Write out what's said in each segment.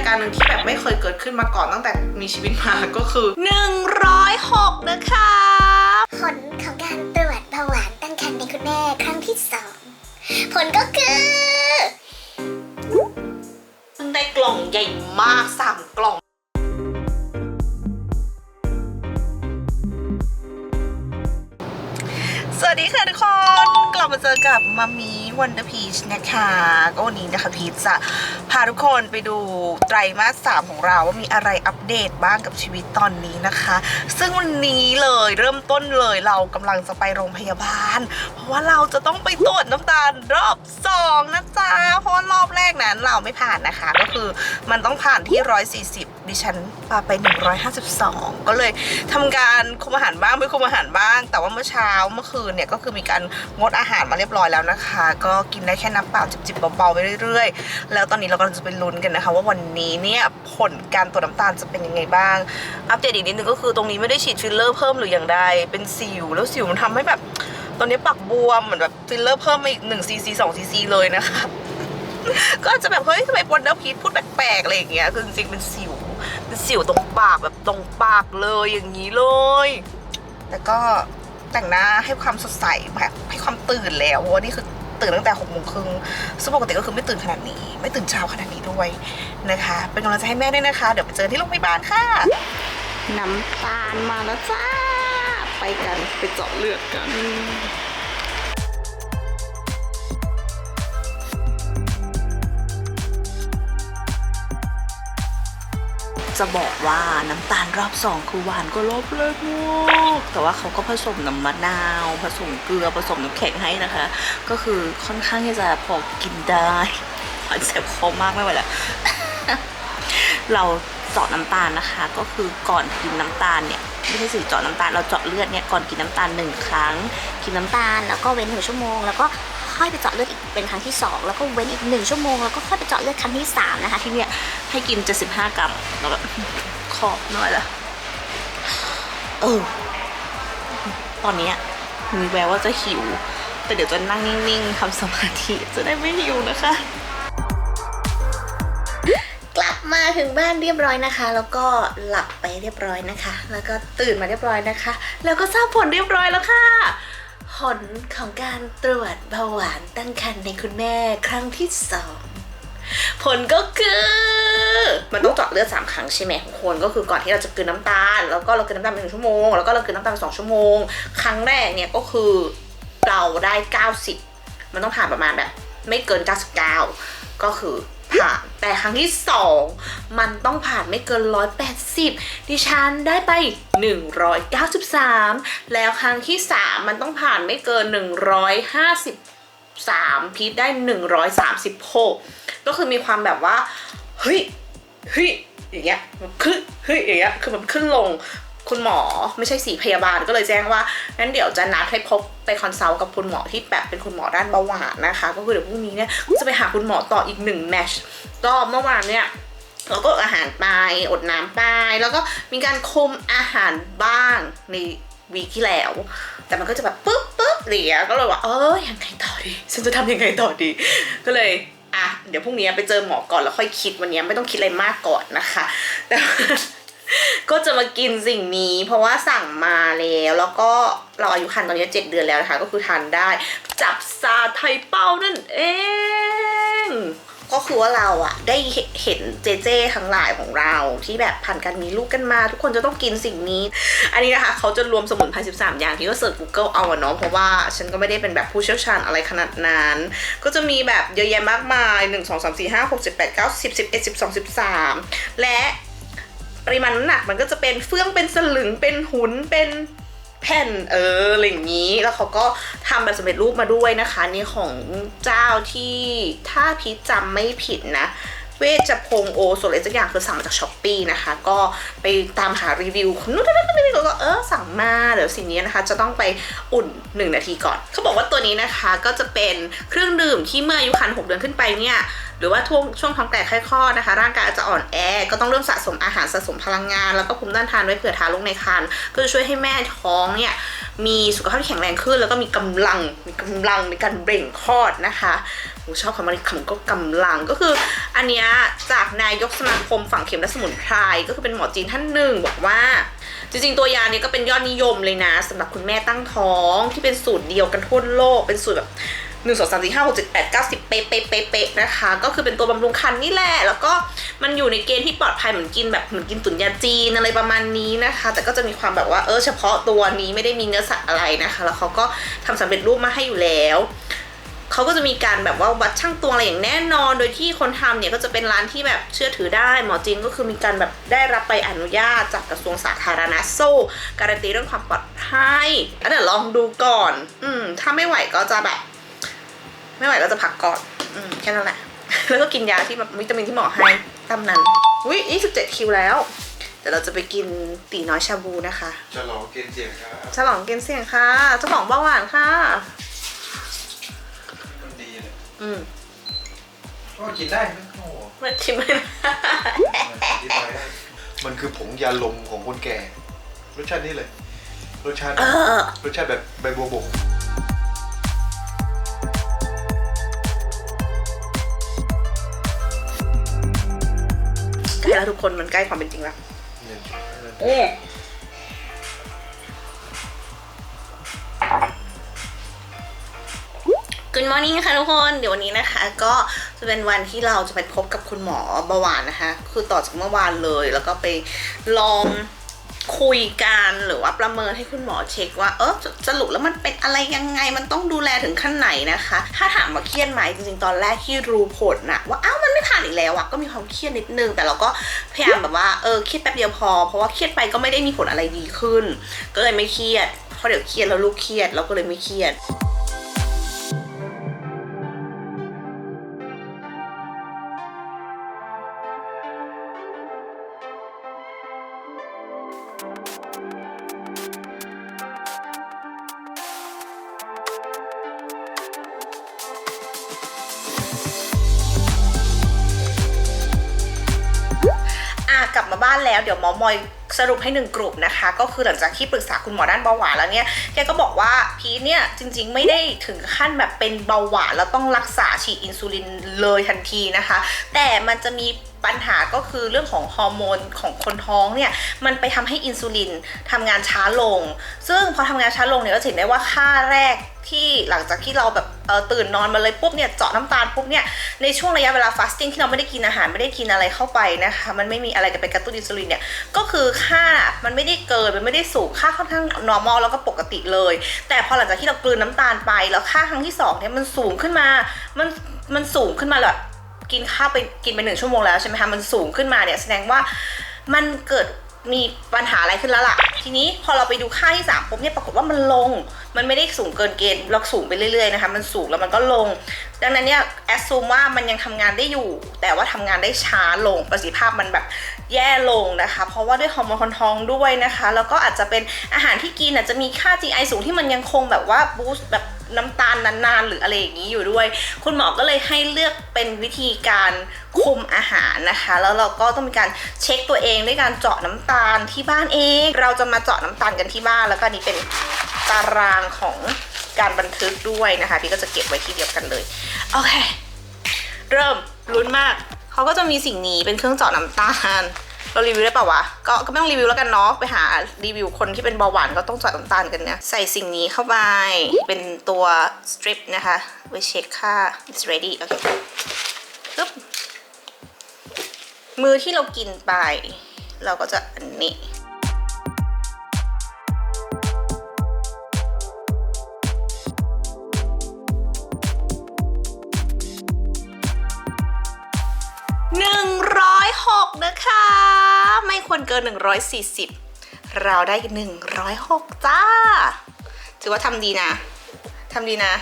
ายการหนึ่งที่แบบไม่เคยเกิดขึ้นมาก่อนตั้งแต่มีชีวิตมาก็คือ 106 นะคะ ผลของการตรวจเบาหวานตั้งครรภ์ในคุณแม่ครั้งที่สองผลก็คือ เพิ่งได้กล่องใหญ่มาก 3 กล่อง สวัสดีค่ะทุกคน กลับมาเจอกับมามีวันเดอร์พีชนะคะก็วันนี้นะคะพีชจะพาทุกคนไปดูไตรมาสสามของเราว่ามีอะไรอัปเดตบ้างกับชีวิตตอนนี้นะคะ ซึ่งวันนี้เลยเริ่มต้นเลยเรากำลังจะไปโรงพยาบาล เพราะว่าเราจะต้องไปตรวจน้ำตาลรอบสองนะจ๊ะ กนั้นเราไม่ผ่านนะคะ ก็คือมันต้องผ่านที่ 140 ดิฉันปาไป 152 ก็เลยทำการคุมอาหารบ้างไม่คุมอาหารบ้าง แต่ว่าเมื่อเช้าเมื่อคืนเนี่ยก็คือมีการงดอาหารมาเรียบร้อยแล้วนะคะ ก็กินได้แค่น้ำเปล่าจิบๆเบาๆไปเรื่อยๆ แล้วตอนนี้เรากำลังจะไปลุ้นกันนะคะ ว่าวันนี้เนี่ยผลการตรวจน้ำตาลจะเป็นยังไงบ้าง อัปเดตอีกนิดนึงก็คือตรงนี้ไม่ได้ฉีดฟิลเลอร์เพิ่มหรืออย่างใดเป็นสิวแล้วสิวมันทำให้แบบตอนนี้ปักบวมเหมือนแบบฟิลเลอร์เพิ่มมาอีก1ซีซี2ซีซีเลยนะคะ ก็อาจจะแบบเฮ้ยทำไมวันเดอร์พีทพูดแปลกๆอะไรอย่างเงี้ยคือจริงๆเป็นสิวเป็นสิวตรงปากแบบตรงปากเลยอย่างนี้เลย แต่ก็แต่งหน้าให้ความสดใสแบบให้ความตื่นแล้วว่านี่คือตื่นตั้งแต่หกโมงครึ่งซึ่งปกติก็คือไม่ตื่นขนาดนี้ ไม่ตื่นเช้าขนาดนี้ด้วยนะคะ เป็นกำลังใจให้แม่ด้วยนะคะ เดี๋ยวไปเจอที่โรงพยาบาลค่ะ น้ำตาลมาแล้วจ้า ไปกันไปเจาะเลือดกัน จะบอกว่าน้ำตาลรอบสองคือหวานก็รอบแรกมากแต่ว่าเขาก็ผสมน้ำมะนาว ผสมเกลือผสมน้ำแข็งให้นะคะ ก็คือค่อนข้างที่จะพอกินได้หวานแสบคอมากไม่ไหวแล้วเราเจาะน้ำตาลนะคะ ก็คือก่อนกินน้ำตาลเนี่ยไม่ใช่สิเจาะน้ำตาลเราเจาะเลือดเนี่ยก่อนกินน้ำตาลหนึ่งครั้ง กินน้ำตาลตาลแล้วก็เว้นหนึ่งชั่วโมงแล้วก็ค่อยไปเจาะเลือดอีกเป็นครั้งที่สองแล้วก็เว้นอีกหนึ่งชั่วโมง แล้วก็ค่อยไปเจาะเลือดครั้งที่สามนะคะ ที่เนี่ย ให้กิน 75 กรัมแล้วก็ขอบหน่อยละเออ ตอนนี้มีแววว่าจะหิว แต่เดี๋ยวจะนั่งนิ่งๆทำสมาธิจะได้ไม่หิวนะคะ กลับมาถึงบ้านเรียบร้อยนะคะ แล้วก็หลับไปเรียบร้อยนะคะ แล้วก็ตื่นมาเรียบร้อยนะคะ แล้วก็ทราบผลเรียบร้อยแล้วค่ะผลของการตรวจเบาหวานตั้งครรภ์ในคุณแม่ครั้งที่สอง ผลก็คือมันต้องเจาะเลือดสามครั้งใช่ไหมทุกคนก็คือก่อนที่เราจะกลืนน้ำตาล แล้วก็เรากลืนน้ำตาลไปหนึ่งชั่วโมงแล้วก็เรากลืนน้ำตาลสองชั่วโมง ครั้งแรกเนี่ยก็คือเราได้ 90 มันต้องผ่านประมาณแบบ ไม่เกิน 99 ก็คือผ่านแต่ครั้งที่ 2 มันต้องผ่านไม่เกิน 180 ดิฉันได้ไป 193 แล้วครั้งที่ 3 มันต้องผ่านไม่เกิน 150 สามพีทได้หนึ่งร้อยสามสิบหกก็คือมีความแบบว่า เฮ้ยเฮ้ยอย่างเงี้ยมันขึ้นเฮ้ยอย่างเงี้ยคือมันขึ้นลงคุณหมอไม่ใช่สีพยาบาลก็เลยแจ้งว่างั้นเดี๋ยวจะนัดให้พบไปคอนซัลท์กับคุณหมอที่แบบเป็นคุณหมอด้านเบาหวานนะคะ ก็คือเดี๋ยวพรุ่งนี้เนี่ยจะไปหาคุณหมอต่ออีกหนึ่งแมชก็เมื่อวานเนี่ยเราก็อดอาหารไปอดน้ำไปแล้วก็มีการคุมอาหารบ้างในวีคที่แล้ว แต่มันก็จะแบบปุ๊บปุ๊บเหลียก็เลยว่าเออยังไงต่อ ดีฉันจะทำยังไงต่อดี ก็เลยอะเดี๋ยวพรุ่งนี้ไปเจอหมอก่อนแล้วค่อยคิดวันนี้ไม่ต้องคิดอะไรมากก่อนนะคะแต่ก็จะมากินสิ่งนี้ เพราะว่าสั่งมาแล้วแล้วก็เราอายุคันตอนนี้เจ็ดเดือนแล้วนะคะ ก็คือทานได้ จับซาไทยเป้านั่นเอง ก็คือว่าเราอะได้เห็นเจเจทั้งหลายของเราที่แบบผ่านการมีลูกกันมา ทุกคนจะต้องกินสิ่งนี้ อันนี้นะคะเขาจะรวมสมุนไพร13 อย่างที่ก็เสิร์ช Google เอาอะเนาะเพราะว่าฉันก็ไม่ได้เป็นแบบผู้เชี่ยวชาญอะไรขนาดนั้น ก็จะมีแบบเยอะแยะมากมาย 1 2 3 4 5 6 7 8 9 10 11 12 13 และปริมาณน้ำหนักมันก็จะเป็นเฟื่องเป็นสลึงเป็นหุนเป็น แผ่นเอออะไรอย่างนี้ แล้วเขาก็ทำแบบสำเร็จรูปมาด้วยนะคะนี่ของเจ้าที่ถ้าพีชจำไม่ผิดนะ เวชพงโอส่วนอะไรสักอย่างคือสั่งมาจากช้อปปีนะคะ ก็ไปตามหารีวิวนู้นนั่นนั่นแล้วก็เออสั่งมาเดี๋ยวสิ่งนี้นะคะจะต้องไปอุ่น 1 นาทีก่อน เขาบอกว่าตัวนี้นะคะก็จะเป็นเครื่องดื่มที่เมื่ออายุครรภ์6เดือนขึ้นไปเนี่ยหรือว่าช่วงช่วงท้องแตกไข้คลอดนะคะ ร่างกายจะอ่อนแอ ก็ต้องเริ่มสะสมอาหารสะสมพลังงาน แล้วก็ภูมิต้านทานไว้เผื่อทารกในครรภ์ก็จะช่วยให้แม่ท้องเนี่ยมีสุขภาพที่แข็งแรงขึ้น แล้วก็มีกำลังมีกำลังในการเบ่งคลอดนะคะ ชอบคำว่าคำก็กำลังก็คือ อันเนี้ยจากนายกสมาคมฝั่งเข็มและสมุนไพรก็คือเป็นหมอจีนท่านหนึ่งบอกว่า จริงๆ ตัวยาเนี้ก็เป็นยอดนิยมเลยนะสำหรับคุณแม่ตั้งท้องที่เป็นสูตรเดียวกันทั่วโลกเป็นสูตรแบบหนึ่งสองสามสี่ห้าหกเจ็ดแปดเก้าสิบเป๊ะเป๊ะเป๊ะเป๊ะนะคะ ก็คือเป็นตัวบำรุงครรภ์นี่แหละ แล้วก็มันอยู่ในเกณฑ์ที่ปลอดภัยเหมือนกินแบบเหมือนกินตุ๋นยาจีนอะไรประมาณนี้นะคะ แต่ก็จะมีความแบบว่าเออเฉพาะตัวนี้ไม่ได้มีเนื้อสัตว์อะไรนะคะ แล้วเขาก็ทำสำเร็จรูปมาให้อยู่แล้ว เขาก็จะมีการแบบว่าวัดช่างตวงอะไรอย่างแน่นอน โดยที่คนทำเนี่ยก็จะเป็นร้านที่แบบเชื่อถือได้ หมอจีนก็คือมีการแบบได้รับใบอนุญาตจากกระทรวงสาธารณสุขการันตีเรื่องความปลอดภัยอันเดี๋ยวลองดูก่อน อืมถ้าไม่ไหวก็จะแบบ ไม่ไหวก็จะพักก่อน อืมแค่นั้นแหละ แล้วก็กินยาที่แบบวิตามินที่หมอให้ตามนั้นอุ้ย27คิวแล้วเดี๋ยวเราจะไปกินตีน้อยชาบูนะคะ จะลองกินเสียงครับฉลองกินเสี่ยงค่ะเจ้าของเบาหวานค่ะมันดีเลย อืมก็กินได้ไหมโอ้โหมาชิมเลยนะอธิบายได้มันคือผงยาลมของคนแก่รสชาตินี้เลย รสชาติ เออรสชาติแบบใบบัวบกใกล้แล้วทุกคนมันใกล้ความเป็นจริงแล้วเนี่ยเอ๊กูดมอ ร์นิ่งค่ะทุกคน เดี๋ยววันนี้นะคะ ก็จะเป็นวันที่เราจะไปพบกับคุณหมอเบาหวานนะคะ คือต่อจากเมื่อวานเลย แล้วก็ไปลองคุยกันหรือว่าประเมินให้คุณหมอเช็คว่าเออสรุปแล้วมันเป็นอะไรยังไงมันต้องดูแลถึงขั้นไหนนะคะ ถ้าถามว่าเครียดไหมจริงๆ ตอนแรกที่รู้ผลนะว่าอ้าวมันไม่ผ่านอีกแล้วอะก็มีความเครียดนิดนึง แต่เราก็พยายามแบบว่าเออเครียดแป๊บเดียวพอ เพราะว่าเครียดไปก็ไม่ได้มีผลอะไรดีขึ้น ก็เลยไม่เครียดเพราะเดี๋ยวเครียดแล้วลูกเครียดเราก็เลยไม่เครียด บ้านแล้วเดี๋ยวหมอมอยสรุปให้หนึ่งกลุ่มนะคะ ก็คือหลังจากที่ปรึกษาคุณหมอด้านเบาหวานแล้วเนี่ยแกก็บอกว่าพีทเนี่ยจริงๆ ไม่ได้ถึงขั้นแบบเป็นเบาหวานแล้วต้องรักษาฉีดอินซูลินเลยทันทีนะคะ แต่มันจะมีปัญหาก็คือเรื่องของฮอร์โมนของคนท้องเนี่ยมันไปทำให้อินซูลินทำงานช้าลง ซึ่งพอทำงานช้าลงเนี่ยก็เห็นได้ว่าค่าแรกที่หลังจากที่เราแบบ ตื่นนอนมาเลยปุ๊บเนี่ยเจาะน้ำตาลปุ๊บเนี่ยในช่วงระยะเวลาฟาสติ้งที่เราไม่ได้กินอาหารไม่ได้กินอะไรเข้าไปนะคะมันไม่มีอะไรกับไปกระตุ้นอินซูลินเนี่ยก็คือค่ามันไม่ได้เกินมันไม่ได้สูงค่าค่อนข้าง normal แล้วก็ปกติเลย แต่พอหลังจากที่เรากลืนน้ำตาลไป แล้วค่าครั้งที่สองเนี่ยมันสูงขึ้นมามันมันสูงขึ้นมาแบบกินข้าวไปกินไปหนึ่งชั่วโมงแล้วใช่ไหมคะมันสูงขึ้นมาเนี่ยแสดงว่ามันเกิด มีปัญหาอะไรขึ้นแล้วล่ะ ทีนี้พอเราไปดูค่าที่3ปุ๊บเนี่ยปรากฏว่ามันลง มันไม่ได้สูงเกินเกณฑ์เราสูงไปเรื่อยๆนะคะ มันสูงแล้วมันก็ลง ดังนั้นเนี่ยแอสซูมว่ามันยังทำงานได้อยู่ แต่ว่าทำงานได้ช้าลงประสิทธิภาพมันแบบแย่ลงนะคะ เพราะว่าด้วยฮอร์โมนคนท้องด้วยนะคะ แล้วก็อาจจะเป็นอาหารที่กินอาจจะมีค่า GI สูงที่มันยังคงแบบว่าบูสต์แบบน้ำตาลนานๆ หรืออะไรอย่างนี้อยู่ด้วย คุณหมอก็เลยให้เลือกเป็นวิธีการคุมอาหารนะคะ แล้วเราก็ต้องมีการเช็คตัวเองด้วยการเจาะน้ำตาลที่บ้านเอง เราจะมาเจาะน้ำตาลกันที่บ้านแล้วก็นนี้เป็นตารางของ การบันทึกด้วยนะคะ พี่ก็จะเก็บไว้ที่เดียวกันเลยโอเค เริ่มลุ้นมากเขาก็จะมีสิ่งนี้เป็นเครื่องเจาะน้ำตาลเรารีวิวได้ป่าวะก็ก็ไม่ต้องรีวิวแล้วกันเนาะไปหารีวิวคนที่เป็นเบาหวานก็ต้องเจาะน้ำตาลกันเนี่ยใส่สิ่งนี้เข้าไปเป็นตัวสตริปนะคะไว้เช็คค่า it's ready โอเคปึ๊บมือที่เรากินไป เราก็จะอันนี้ อร์140 เราได้ 106 จ้า ถือว่าทำดีนะทำดีนะ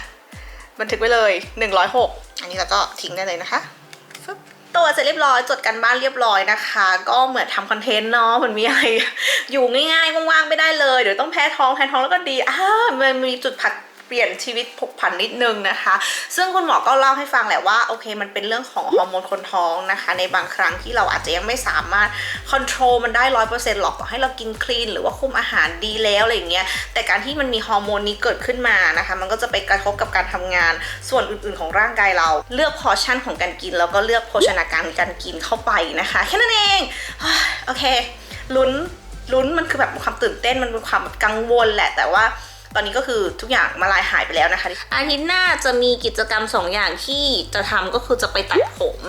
บันทึกไว้เลย 106 อันนี้เราก็ทิ้งได้เลยนะคะตัวเสร็จเรียบร้อยจดกันบ้านเรียบร้อยนะคะ ก็เหมือนทำคอนเทนต์เนาะมันมีอะไรอยู่ง่ายๆว่างๆไม่ได้เลย เดี๋ยวต้องแพ้ท้องแพ้ท้องแล้วก็ดีอ้ามันมีจุดผัก เปลี่ยนชีวิตผกผันนิดนึงนะคะ ซึ่งคุณหมอก็เล่าให้ฟังแหละว่าโอเคมันเป็นเรื่องของฮอร์โมนคนท้องนะคะ ในบางครั้งที่เราอาจจะยังไม่สามารถคอนโทรลมันได้ร้อยเปอร์เซ็นต์หรอกต่อให้เรากินคลีนหรือว่าคุมอาหารดีแล้วอะไรอย่างเงี้ยแต่การที่มันมีฮอร์โมนนี้เกิดขึ้นมานะคะ มันก็จะไปกระทบกับการทำงานส่วนอื่นๆของร่างกายเรา เลือกพอชั่นของการกิน แล้วก็เลือกโภชนาการการกินเข้าไปนะคะ แค่นั้นเองโอเคลุ้นลุ้นมันคือแบบความตื่นเต้นมันเป็นความกังวลแหละแต่ว่า ตอนนี้ก็คือทุกอย่างมาลายหายไปแล้วนะคะ อาทิตย์หน้าจะมีกิจกรรมสองอย่างที่จะทำก็คือจะไปตัดผม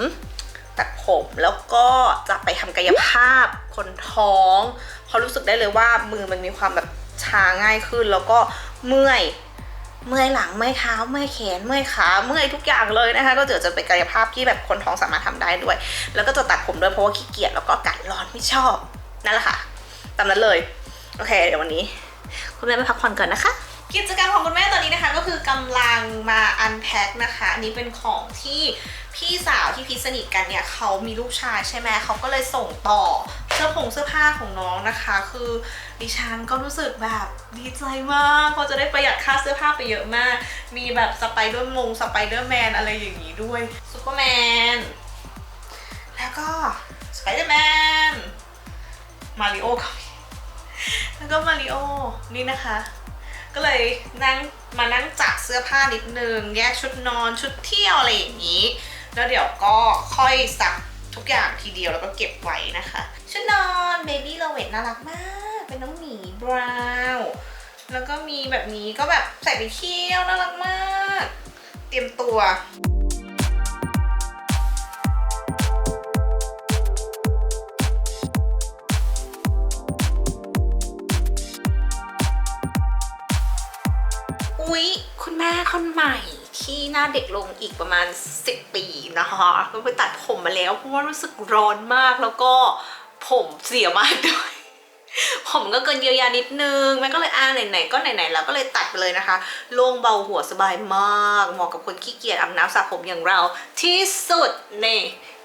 ตัดผมแล้วก็จะไปทำกายภาพคนท้องเพราะรู้สึกได้เลยว่ามือมันมีความแบบชาง่ายขึ้น แล้วก็เมื่อยเมื่อยหลังเมื่อยเท้าเมื่อยแขนเมื่อยขาเมื่อยทุกอย่างเลยนะคะ ก็เดี๋ยวจะไปกายภาพที่แบบคนท้องสามารถทำได้ด้วย แล้วก็จะตัดผมด้วยเพราะว่าขี้เกียจแล้วก็อากาศร้อนไม่ชอบนั่นแหละค่ะตามนั้นเลย โอเค เดี๋ยววันนี้ คุณแม่ไปพักผ่อนก่อนนะคะ กิจกรรมของคุณแม่ตอนนี้นะคะก็คือกำลังมาอันแพ็คนะคะ อันนี้เป็นของที่พี่สาวที่พิษสนิทกันเนี่ยเขามีลูกชายใช่ไหมเขาก็เลยส่งต่อเสื้อผงเสื้อผ้าของน้องนะคะ คือดิฉันก็รู้สึกแบบดีใจมากเพราะจะได้ประหยัดค่าเสื้อผ้าไปเยอะมาก มีแบบสไปเดอร์มงสไปเดอร์แมนอะไรอย่างนี้ด้วยซูเปอร์แมนแล้วก็สไปเดอร์แมนมาริโอก็มี แล้วก็มาริโอนี่นะคะ ก็เลยนั่งมานั่งจัดเสื้อผ้านิดนึง แยกชุดนอนชุดเที่ยวอะไรอย่างนี้ แล้วเดี๋ยวก็ค่อยสักทุกอย่างทีเดียวแล้วก็เก็บไว้นะคะ ชุดนอนเบบี้โลเวตน่ารักมาก เป็นน้องหมีบราวน์แล้วก็มีแบบนี้ก็แบบใส่ไปเที่ยวน่ารักมาก เตรียมตัว คุณแม่คนใหม่ที่หน้าเด็กลงอีกประมาณ 10 ปีนะคะก็ไปตัดผมมาแล้วเพราะว่ารู้สึกร้อนมากแล้วก็ผมเสียมากด้วยผมก็เกินเยียวยานิดนึงแม่ก็เลยอ่าไหนๆก็ไหนๆแล้วก็เลยตัดไปเลยนะคะ โล่งเบาหัวสบายมาก เหมาะกับคนขี้เกียจอาบน้ำสระผมอย่างเราที่สุดนี่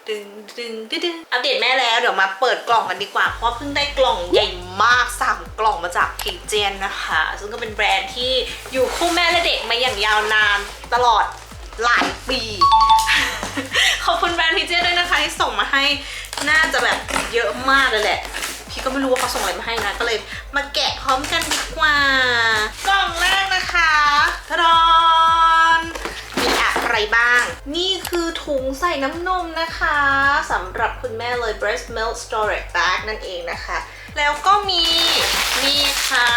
ดึงดึงดึงอัปเดตแม่แล้วเดี๋ยวมาเปิดกล่องกันดีกว่า เพราะเพิ่งได้กล่องใหญ่มากสามกล่องมาจากพีเจนนะคะ ซึ่งก็เป็นแบรนด์ที่อยู่คู่แม่และเด็กมาอย่างยาวนานตลอดหลายปี ขอบคุณแบรนด์พีเจนด้วยนะคะที่ส่งมาให้น่าจะแบบเยอะมากเลยแหละพี่ก็ไม่รู้ว่าเขาส่งอะไรมาให้นะ ก็เลยมาแกะพร้อมกันดีกว่า กล่องแรกนะคะทะดอน อะไรบ้าง นี่คือถุงใส่น้ำนมนะคะสำหรับคุณแม่เลย breast milk storage bag นั่นเองนะคะ แล้วก็มีนี่ค่ะ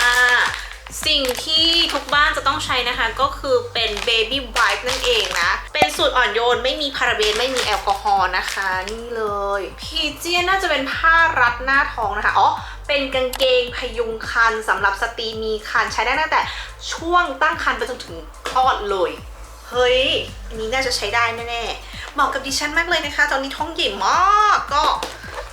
สิ่งที่ทุกบ้านจะต้องใช้นะคะ ก็คือเป็น baby wipe นั่นเองนะ เป็นสูตรอ่อนโยนไม่มีพาราเบนไม่มีแอลกอฮอล์นะคะ นี่เลยพีเจียน่าจะเป็นผ้ารัดหน้าท้องนะคะอ๋อเป็นกางเกงพยุงคันสำหรับสตรีมีคันใช้ได้ตั้งแต่ช่วงตั้งคันไปจนถึงคลอดเลย เฮ้ยอันนี้น่าจะใช้ได้แน่ๆเหมาะกับดิฉันมากเลยนะคะ ตอนนี้ท้องใหญ่มากก็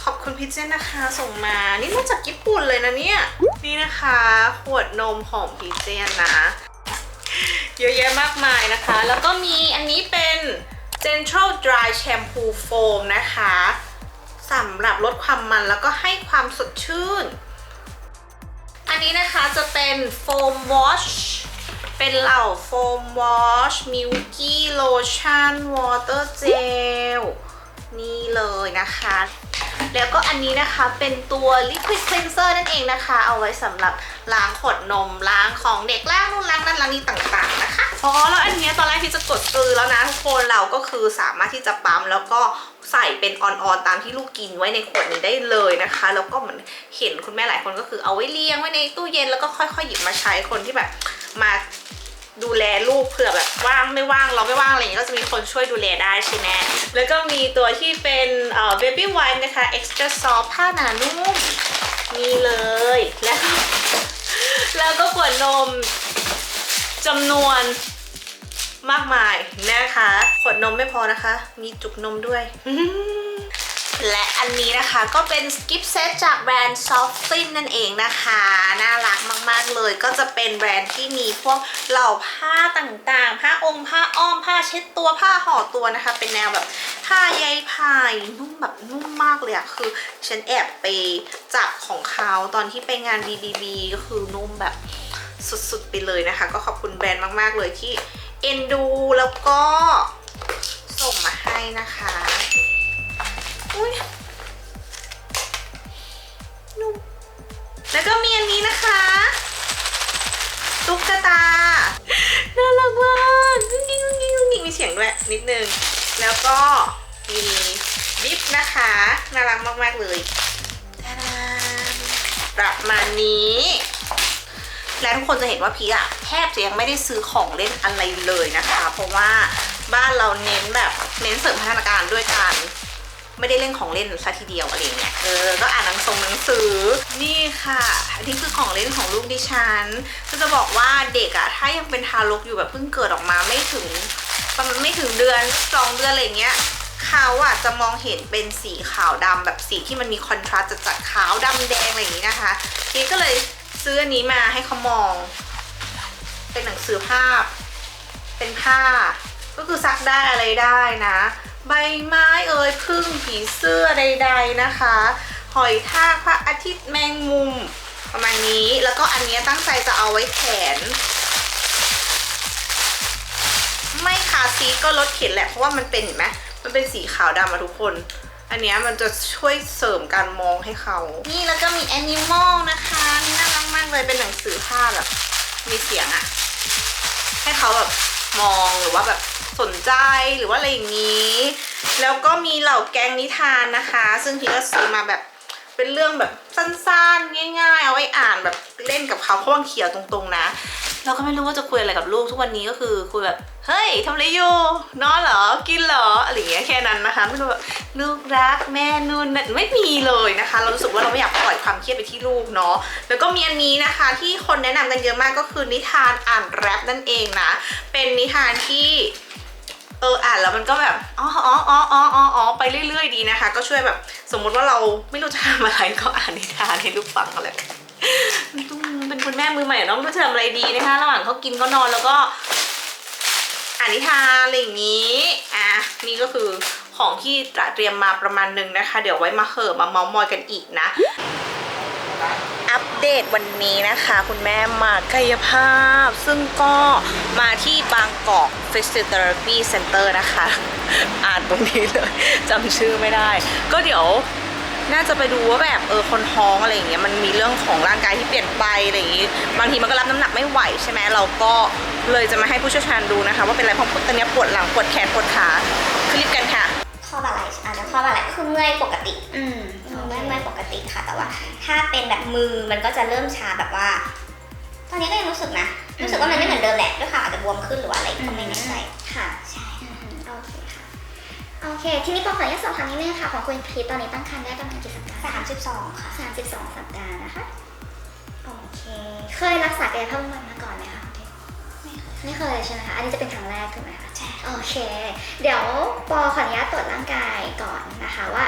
ขอบคุณพี่เจนนะคะส่งมานี่มาจากญี่ปุ่นเลยนะเนี่ยนี่นะคะขวดนมของพี่เจนนะ เยอะแยะมากมายนะคะ แล้วก็มีอันนี้เป็น Central Dry Shampoo Foam นะคะสำหรับลดความมันแล้วก็ให้ความสดชื่น อันนี้นะคะจะเป็น Foam Wash เป็นเหล่า Foam Wash Milky Lotion Water Gel นี่เลยนะคะ แล้วก็อันนี้นะคะเป็นตัว Liquid Cleanser นั่นเองนะคะ เอาไว้สำหรับล้างขวดนม ล้างของเด็กล้างนู่นล้างนั่นล้างนี่ต่างๆนะคะ อ๋อ แล้วอันนี้ตอนแรกที่จะกดซื้อแล้วนะทุกคนเราก็คือสามารถที่จะปั๊มแล้วก็ใส่เป็นออนๆตามที่ลูกกินไว้ในขวดนี้ได้เลยนะคะ แล้วก็เหมือนเห็นคุณแม่หลายคนก็คือเอาไว้เลี้ยงไว้ในตู้เย็นแล้วก็ค่อยๆหยิบมาใช้คนที่แบบมา ดูแลลูกเผื่อแบบว่างไม่ว่างเราไม่ว่างอะไรอย่างเงี้ยก็จะมีคนช่วยดูแลได้ใช่ไหมแล้วก็มีตัวที่เป็นเอ่อ baby wipe นะคะ extra soft ผ้าหนานุ่มนี่เลยแล้วแล้วก็ขวดนมจำนวนมากมายนะคะ ขวดนมไม่พอนะคะ มีจุกนมด้วย และอันนี้นะคะก็เป็น skip set จากแบรนด์ Softin นั่นเองนะคะ น่ารักมาก ๆ เลยก็จะเป็นแบรนด์ที่มีพวกเหล่าผ้าต่างๆ ผ้าองค์ผ้าอ้อมผ้าเช็ดตัวผ้าห่อตัวนะคะ เป็นแนวแบบผ้าใยพายนุ่มแบบนุ่มมากเลยอะคือฉันแอบไปจับของเขาตอนที่ไปงาน BBB ก็คือนุ่มแบบสุด ๆ ไปเลยนะคะ ก็ขอบคุณแบรนด์มาก ๆ เลยที่เอ็นดูแล้วก็ส่งมาให้นะคะ อุ้ยนุ่มแล้วก็มีอันนี้นะคะ ตุ๊กตา น่ารักมากงุ้งงิ้งกิ้งกิ้งมีเสียงด้วยนิดนึง แล้วก็มีดิฟนะคะ น่ารักมากๆเลยตาดาประมาณนี้และทุกคนจะเห็นว่าพีอะแทบจะยังไม่ได้ซื้อของเล่นอะไรเลยนะคะ เพราะว่าบ้านเราเน้นแบบเน้นเสริมพัฒนาการด้วยการ ไม่ได้เล่นของเล่นซะทีเดียวอะไรเงี้ยเออก็อ่านหนังทรงหนังสือนี่ค่ะอันนี้คือของเล่นของลูกดิฉันก็จะบอกว่าเด็กอะถ้ายังเป็นทารกอยู่แบบเพิ่งเกิดออกมาไม่ถึงประมาณไม่ถึงเดือนสองเดือนอะไรเงี้ยเขาอะจะมองเห็นเป็นสีขาวดำแบบสีที่มันมีคอนทราสต์จัดๆขาวดำแดงอะไรอย่างงี้นะคะทีก็เลยซื้ออันนี้มาให้เขามอง เป็นหนังสือภาพ เป็นผ้า ก็คือซักได้อะไรได้นะ ใบไม้เอ่ยพึ่งผีเสื้อใด ๆนะคะ หอยทากพระอาทิตย์แมงมุมประมาณนี้แล้วก็อันนี้ตั้งใจจะเอาไว้แขน ไม่คาซีก็ลดเข็นแหละ เพราะว่ามันเป็นเห็นไหมมันเป็นสีขาวดำอะทุกคน อันนี้มันจะช่วยเสริมการมองให้เขา นี่แล้วก็มีแอนิมอลนะคะน่ารักมากเลยเป็นหนังสือภาพแบบมีเสียงอะให้เขาแบบ มองหรือว่าแบบสนใจหรือว่าอะไรอย่างนี้ แล้วก็มีเหล่าแกงนิทานนะคะ ซึ่งพี่ก็ซื้อมาแบบเป็นเรื่องแบบสั้นๆ ง่าย ๆ เอาไว้อ่านแบบเล่นกับเขาเพราะว่าเขียวตรงๆนะ เราก็ไม่รู้ว่าจะคุยอะไรกับลูกทุกวันนี้ก็คือคุยแบบเฮ้ยทำอะไรอยู่นอนเหรอกินเหรออะไรอย่างเงี้ยแค่นั้นนะคะ ไม่รู้แบบลูกรักแม่นู่นนั่นไม่มีเลยนะคะ เรารู้สึกว่าเราไม่อยากปล่อยความเครียดไปที่ลูกเนาะแล้วก็มีอันนี้นะคะที่คนแนะนำกันเยอะมากก็คือนิทานอ่านแรปนั่นเองนะเป็นนิทานที่เอออ่านแล้วมันก็แบบอ๋ออ๋ออ๋ออ๋ออ๋อไปเรื่อย ๆ ดีนะคะ ก็ช่วยแบบสมมุติว่าเราไม่รู้จะทำอะไรก็อ่านนิทานให้ลูกฟังอะไร เป็นคุณแม่มือใหม่เนาะไม่รู้จะทำอะไรดีนะคะ ระหว่างเขากินก็นอนแล้วก็อ่านนิทานอะไรอย่างนี้อะนี่ก็คือของที่ตระเตรียมมาประมาณหนึ่งนะคะ เดี๋ยวไว้มาเหอะมาเมาส์มอยกันอีกนะ อัปเดตวันนี้นะคะ คุณแม่มากายภาพ ซึ่งก็มาที่บางกอก Physiotherapy Center นะคะ อ่านตรงนี้เลยจำชื่อไม่ได้ ก็เดี๋ยว น่าจะไปดูว่าแบบเออคนท้องอะไรอย่างเงี้ยมันมีเรื่องของร่างกายที่เปลี่ยนไปอะไรอย่างงี้บางทีมันก็รับน้ำหนักไม่ไหวใช่ไหมเราก็เลยจะมาให้ผู้เชี่ยวชาญดูนะคะ ว่าเป็นอะไรเพราะตอนเนี้ยปวดหลังปวดแขนปวดขาคลิปกันค่ะข้อบ่าไหล่อาจจะข้อบ่าไหล่ก็คือเมื่อยปกติ อืมเมื่อยเมื่อยปกติค่ะแต่ว่า ถ้าเป็นแบบมือมันก็จะเริ่มชาแบบว่า ตอนนี้ก็ยังรู้สึกนะรู้สึกว่ามันไม่เหมือนเดิมแหละด้วยค่ะอาจจะบวมขึ้นหรือว่าอะไรก็ไม่แน่ใจค่ะใช่อืมโอเคค่ะ โอเค ทีนี้ปอขออนุญาตสอบถามนิดนึงค่ะ ของคุณพีทตอนนี้ตั้งครรภ์ได้ประมาณกี่สัปดาห์สามสิบสองค่ะสามสิบสองสัปดาห์นะคะ โอเค เคยรักษากายภาพบำบัดมาก่อนไหมคะคุณพีทไม่เคยไม่เคยใช่ไหมคะ อันนี้จะเป็นครั้งแรกถูกไหมคะ ใช่ โอเค เดี๋ยวปอขออนุญาตตรวจร่างกายก่อนนะคะว่า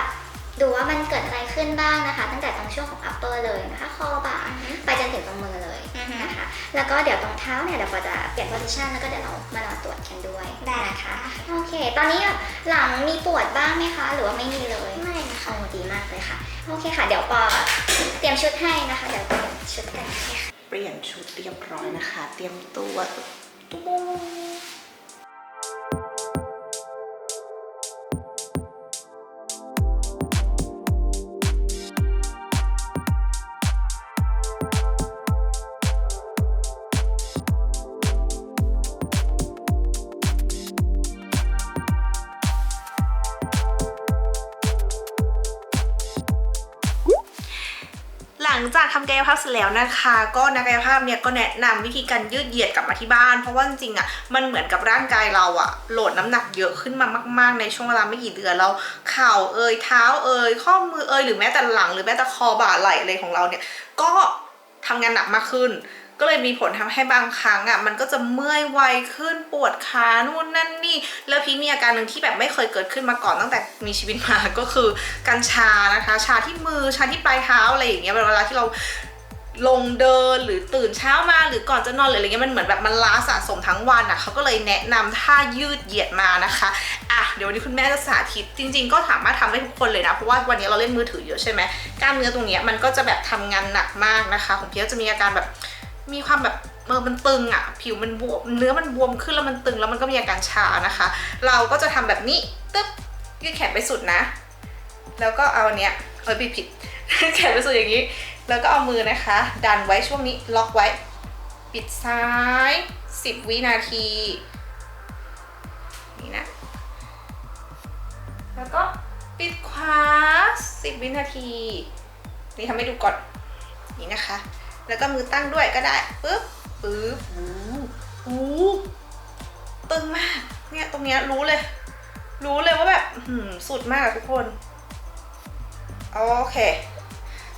ดูว่ามันเกิดอะไรขึ้นบ้างนะคะ ตั้งแต่ตรงช่วงของ upper เลยนะคะคอบ่าไปจนถึงตรงมือเลยอือฮึนะคะแล้วก็เดี๋ยวตรงเท้าเนี่ยเดี๋ยวปอจะเปลี่ยน position แล้วก็เดี๋ยวเรามานอนตรวจกันด้วยได้นะคะค่ะโอเค ตอนนี้หลังมีปวดบ้างไหมคะ หรือว่าไม่มีเลยไม่นะคะโอ้ดีมากเลยค่ะโอเคค่ะ เดี๋ยวปอเตรียมชุดให้นะคะ เดี๋ยวเตรียมชุดกันค่ะเปลี่ยนชุดเรียบร้อยนะคะ เตรียมตัวตุ้มากทยภาพเสร็จแล้วนะคะ ก็นักกายภาพเนี่ยก็แนะนำวิธีการยืดเหยียดกลับมาที่บ้าน เพราะว่าจริงๆอะมันเหมือนกับร่างกายเราอะโหลดน้ำหนักเยอะขึ้นมามาก ๆ ในช่วงเวลาไม่กี่เดือนแล้วเข่าเอยเท้าเอยข้อมือเอยหรือแม้แต่หลัง หรือแม้แต่คอบ่าไหล่อะไรของเราเนี่ยก็ทำงานหนักมากขึ้นก็เลยมีผลทำให้บางครั้งอะมันก็จะเมื่อยไวขึ้นปวดขานู่นนั่นนี่ แล้วพีมีอาการหนึ่งที่แบบไม่เคยเกิดขึ้นมาก่อนตั้งแต่มีชีวิตมาก็คือการชานะคะ ชาที่มือชาที่ปลายเท้าอะไรอย่างเงี้ยเวลาที่เรา ลงเดินหรือตื่นเช้ามาหรือก่อนจะนอนหรืออะไรเงี้ยมันเหมือนแบบมันล้าสะสมทั้งวันอะเขาก็เลยแนะนำท่ายืดเหยียดมานะคะอะเดี๋ยววันนี้คุณแม่จะสาธิตจริง ๆ ก็สามารถทำได้ทุกคนเลยนะเพราะว่าวันนี้เราเล่นมือถือเยอะใช่ไหมกล้ามเนื้อตรงเนี้ยมันก็จะแบบทำงานหนักมากนะคะ ของพี่ก็จะมีอาการแบบมีความแบบเออมันตึงอะผิวมันบวมเนื้อมันบวมขึ้นแล้วมันตึงแล้วมันก็มีอาการชานะคะ เราก็จะทำแบบนี้ตึ๊บยืดแขนไปสุดนะ แล้วก็เอาเนี้ยเอ้ยผิดผิดแขนไปสุดอย่างนี้ แล้วก็เอามือนะคะ ดันไว้ช่วงนี้ล็อกไว้ ปิดซ้าย 10 วินาที นี่นะ แล้วก็ปิดขวา 10 วินาที นี่ทำให้ดูก่อน นี่นะคะ แล้วก็มือตั้งด้วยก็ได้ปึ๊บปึ๊บหูหูตึงมาก เนี่ยตรงเนี้ยรู้เลย รู้เลยว่าแบบอื้อหือสุดมากอะทุกคน โอเค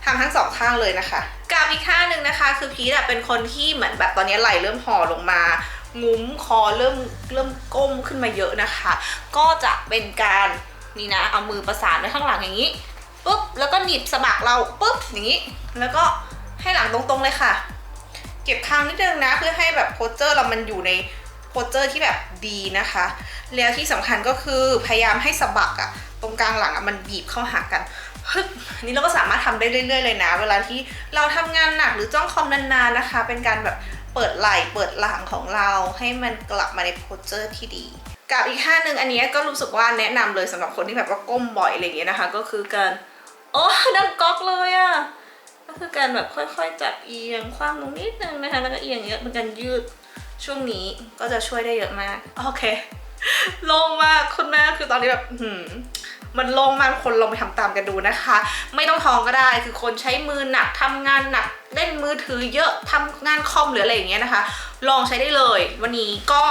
ทำทั้งสองข้างเลยนะคะกับอีกข้างหนึ่งนะคะ คือพีทอะเป็นคนที่เหมือนแบบตอนนี้ไหลเริ่มห่อลงมางุ้มคอเริ่มเริ่มก้มขึ้นมาเยอะนะคะ ก็จะเป็นการนี่นะเอามือประสานไว้ข้างหลังอย่างนี้ปุ๊บแล้วก็หนีบสะบักเราปุ๊บอย่างนี้ แล้วก็ให้หลังตรงๆเลยค่ะ เก็บคางนิดนึงนะเพื่อให้แบบโพสเจอร์เรามันอยู่ในโพสเจอร์ที่แบบดีนะคะ แล้วที่สำคัญก็คือพยายามให้สะบักอะตรงกลางหลังอะมันบีบเข้าหากัน อันนี้เราก็สามารถทำได้เรื่อยๆเลยนะ เวลาที่เราทำงานหนักหรือจ้องคอมนานๆนะคะ เป็นการแบบเปิดไหล่เปิดหลังของเราให้มันกลับมาในโพสเจอร์ที่ดี กับอีกท่าหนึ่งอันนี้ก็รู้สึกว่าแนะนำเลยสำหรับคนที่แบบว่าก้มบ่อยอะไรอย่างเงี้ยนะคะ ก็คือการโอ้ดังก๊อกเลยอะก็คือการแบบค่อยๆจับเอียงคว่ำลงนิดนึงนะคะแล้วก็เอียงเยอะเป็นการยืดช่วงนี้ก็จะช่วยได้เยอะมาก โอเคโล่งมากคุณแม่คือตอนนี้แบบหืม มันโล่งมากคนลองไปทำตามกันดูนะคะ ไม่ต้องท้องก็ได้คือคนใช้มือหนักทำงานหนักเล่นมือถือเยอะทำงานคอมหรืออะไรอย่างเงี้ยนะคะ ลองใช้ได้เลย วันนี้ก็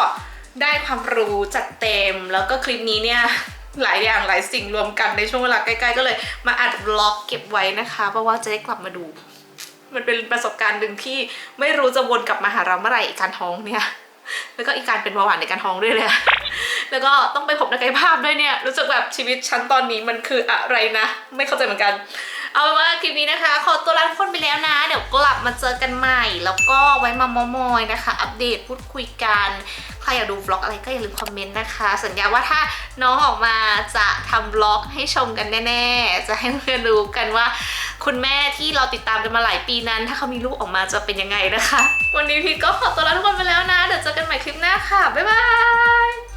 ได้ความรู้จัดเต็มแล้วก็คลิปนี้เนี่ยหลายอย่างหลายสิ่งรวมกันในช่วงเวลาใกล้ๆก็เลยมาอัดบล็อกเก็บไว้นะคะ เพราะว่าจะได้กลับมาดู มันเป็นประสบการณ์หนึ่งที่ไม่รู้จะวนกลับมาหาเราเมื่อไหร่อีกการท้องเนี่ย แล้วก็อีกการเป็นเบาหวานในการท้องด้วยเลย แล้วก็ต้องไปพบนักกายภาพด้วยเนี่ย รู้สึกแบบชีวิตฉันตอนนี้มันคืออะไรนะ ไม่เข้าใจเหมือนกัน เอาเป็นว่าคลิปนี้นะคะ ขอตัวลาทุกคนไปแล้วนะ เดี๋ยวกลับมาเจอกันใหม่ แล้วก็ไว้มามอมอยนะคะ อัปเดตพูดคุยกัน ใครอยากดูวล็อกอะไรก็อย่าลืมคอมเมนต์นะคะ สัญญาว่าถ้าน้องออกมาจะทำวล็อกให้ชมกันแน่ ๆ จะให้เพื่อนรู้กันว่า คุณแม่ที่เราติดตามกันมาหลายปีนั้น ถ้าเขามีลูกออกมาจะเป็นยังไงนะคะ วันนี้พีทก็ขอตัวลาทุกคนไปแล้วนะ เดี๋ยวเจอกันใหม่คลิปหน้าค่ะบ๊ายบาย